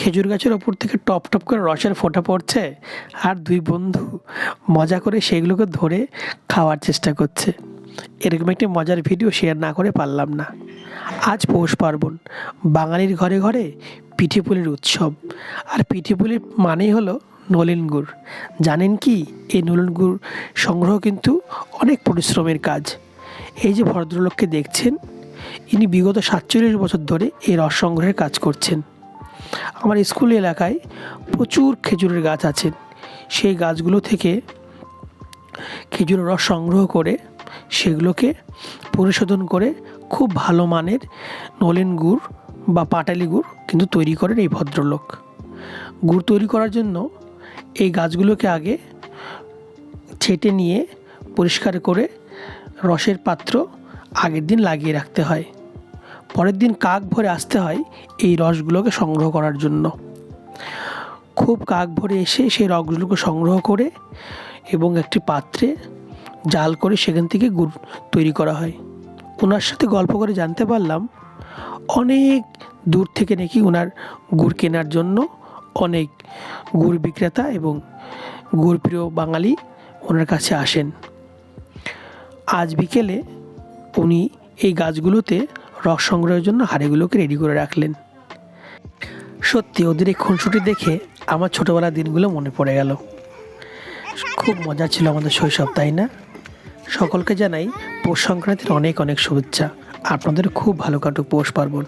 খেজুর গাছের ওপর থেকে টপ টপ করে রসের ফোঁটা পড়ছে আর দুই বন্ধু মজা করে সেগুলোকে ধরে খাওয়ার চেষ্টা করছে। এরকম একটি মজার ভিডিও শেয়ার না করে পারলাম না। আজ পৌষ পার্বণ, বাঙালির ঘরে ঘরে পিঠে পুলির উৎসব। আর পিঠে পুলির মানেই হলো নলেন গুড়। জানেন কি, এই নলেন গুড় সংগ্রহ কিন্তু অনেক পরিশ্রমের কাজ। এই যে ভদ্রলোককে দেখছেন, ইনি বিগত সাতচল্লিশ বছর ধরে এই রস সংগ্রহের কাজ করছেন। আমার স্কুল এলাকায় প্রচুর খেজুরের গাছ আছে। সেই গাছগুলো থেকে খেজুরের রস সংগ্রহ করে সেগুলোকে পরিশোধন করে খুব ভালো মানের নলেন গুড় বা পাটালি গুড় কিন্তু তৈরি করেন এই ভদ্রলোক। গুড় তৈরি করার জন্য এই গাছগুলোকে আগে ছেটে নিয়ে পরিষ্কার করে রসের পাত্র আগের দিন লাগিয়ে রাখতে হয়। পরের দিন কাক ভরে আসতে হয় এই রসগুলোকে সংগ্রহ করার জন্য। খুব কাক ভরে এসে সেই রসগুলোকে সংগ্রহ করে এবং একটি পাত্রে জাল করে সেখান থেকে গুড় তৈরি করা হয়। ওনার সাথে গল্প করে জানতে পারলাম, অনেক দূর থেকে নাকি ওনার গুড় কেনার জন্য অনেক গুড় বিক্রেতা এবং গুড় প্রিয় বাঙালি ওনার কাছে আসেন। আজ বিকেলে উনি এই গাছগুলোতে রস সংগ্রহের জন্য হাঁড়িগুলোকে রেডি করে রাখলেন। সত্যি, ওদের এই খুনসুটি দেখে আমার ছোটোবেলার দিনগুলো মনে পড়ে গেল। খুব মজা ছিল আমাদের শৈশব, তাই না? সকলকে জানাই, পৌষ সংক্রান্তির অনেক অনেক শুভেচ্ছা। আপনাদের খুব ভালো কাটুক পৌষ পার্বণ।